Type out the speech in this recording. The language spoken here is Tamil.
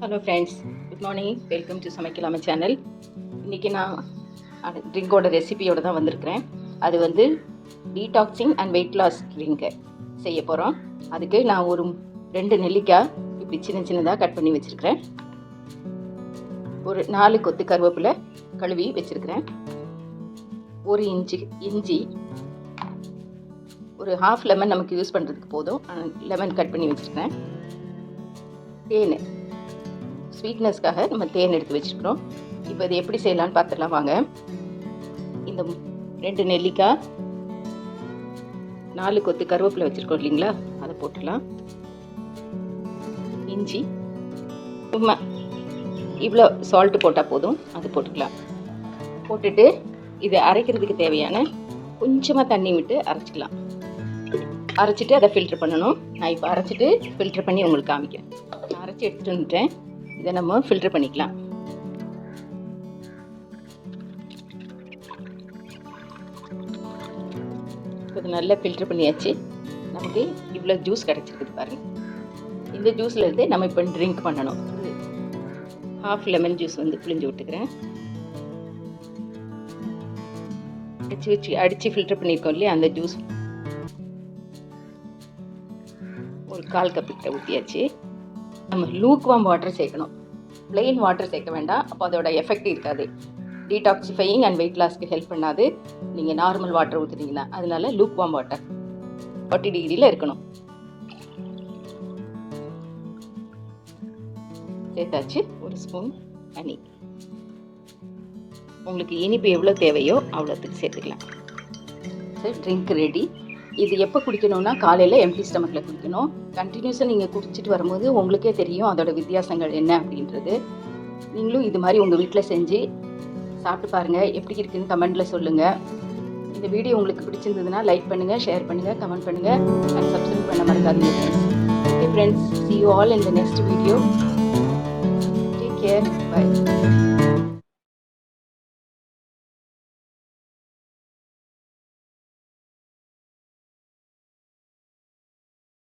Hello friends good morning welcome to சமைக்கலாமை channel இன்றைக்கி நான் ட்ரிங்கோட ரெசிபியோடு தான் வந்திருக்கிறேன். அது வந்து டீடாக்சிங் அண்ட் வெயிட் லாஸ் ட்ரிங்க்கு செய்ய போகிறோம் அதுக்கு நான் ஒரு ரெண்டு நெல்லிக்காய் இப்படி சின்ன சின்னதாக கட் பண்ணி வச்சுருக்கிறேன். ஒரு நாலு கொத்து கருவேப்பிலை கழுவி வச்சுருக்கிறேன். ஒரு இஞ்சி இஞ்சி ஒரு ஹாஃப் லெமன் நமக்கு யூஸ் பண்ணுறதுக்கு போதும். லெமன் கட் பண்ணி வச்சுருக்கேன் தேன் ஸ்வீட்னஸ்க்காக நம்ம தேன் எடுத்து வச்சுருக்கிறோம். இப்போ இது எப்படி செய்யலாம்னு பார்த்துடலாம் வாங்க. இந்த ரெண்டு நெல்லிக்காய் நாலு கொத்து கருவேப்பிலை வச்சுருக்கோம் இல்லைங்களா? அதை போட்டுடலாம் இஞ்சி உமா இவ்வளோ சால்ட்டு போட்டால் போதும். அது போட்டுக்கலாம். போட்டுட்டு இது அரைக்கிறதுக்கு தேவையான கொஞ்சமாக தண்ணி விட்டு அரைச்சிக்கலாம். அரைச்சிட்டு அதை ஃபில்ட்ரு பண்ணணும். நான் இப்போ அரைச்சிட்டு ஃபில்ட்ரு பண்ணி உங்களுக்கு காமிக்கிறேன். நான் அரைச்சி எடுத்துகிட்டு வந்துட்டேன். இதை நம்ம ஃபில்டர் பண்ணிக்கலாம். இது நல்லா ஃபில்டர் பண்ணியாச்சு. நமக்கு இவ்வளோ ஜூஸ் கிடச்சிருக்குது பாருங்க. இந்த ஜூஸில் இருந்து நம்ம இப்போ ட்ரிங்க் பண்ணணும். ஹாஃப் லெமன் ஜூஸ் வந்து பிழிஞ்சு விட்டுக்கிறேன். அடிச்சு வச்சு அடித்து ஃபில்டர் பண்ணியிருக்கோம் இல்லையா அந்த ஜூஸ் ஒரு கால் கப்பிட்ட ஊற்றியாச்சு நம்ம லூக்வாம் வாட்டர் சேர்க்கணும். பிளெயின் வாட்டர் சேர்க்க வேண்டாம். அப்போ அதோட எஃபெக்ட் இருக்காது. டீடாக்சிஃபையிங் அண்ட் வெயிட் லாஸ்க்கு ஹெல்ப் பண்ணாது. நீங்கள் நார்மல் வாட்டர் ஊற்றுனீங்கன்னா அதனால லூக்வாம் வாட்டர் ஃபார்ட்டி டிகிரியில் இருக்கணும். சேர்த்தாச்சு. ஒரு ஸ்பூன் தனி உங்களுக்கு இனிப்பு எவ்வளோ தேவையோ அவ்வளோத்துக்கு சேர்த்துக்கலாம். சரி ட்ரிங்க் ரெடி இது எப்போ குடிக்கணும்னா காலையில் எம்டி ஸ்டமக்கில் குடிக்கணும். கண்டினியூஸாக நீங்கள் குடிச்சிட்டு வரும்போது உங்களுக்கே தெரியும் அதோட வித்தியாசங்கள் என்ன அப்படின்றது. நீங்களும் இது மாதிரி உங்கள் வீட்டில் செஞ்சு சாப்பிட்டு பாருங்கள் எப்படி இருக்குன்னு கமெண்ட்டில் சொல்லுங்கள் இந்த வீடியோ உங்களுக்கு பிடிச்சிருந்ததுன்னா லைக் பண்ணுங்கள் ஷேர் பண்ணுங்கள் கமெண்ட் பண்ணுங்கள் அண்ட் சப்ஸ்கிரைப் பண்ண மறக்காதீங்க friends okay friends see you all in the next video take care bye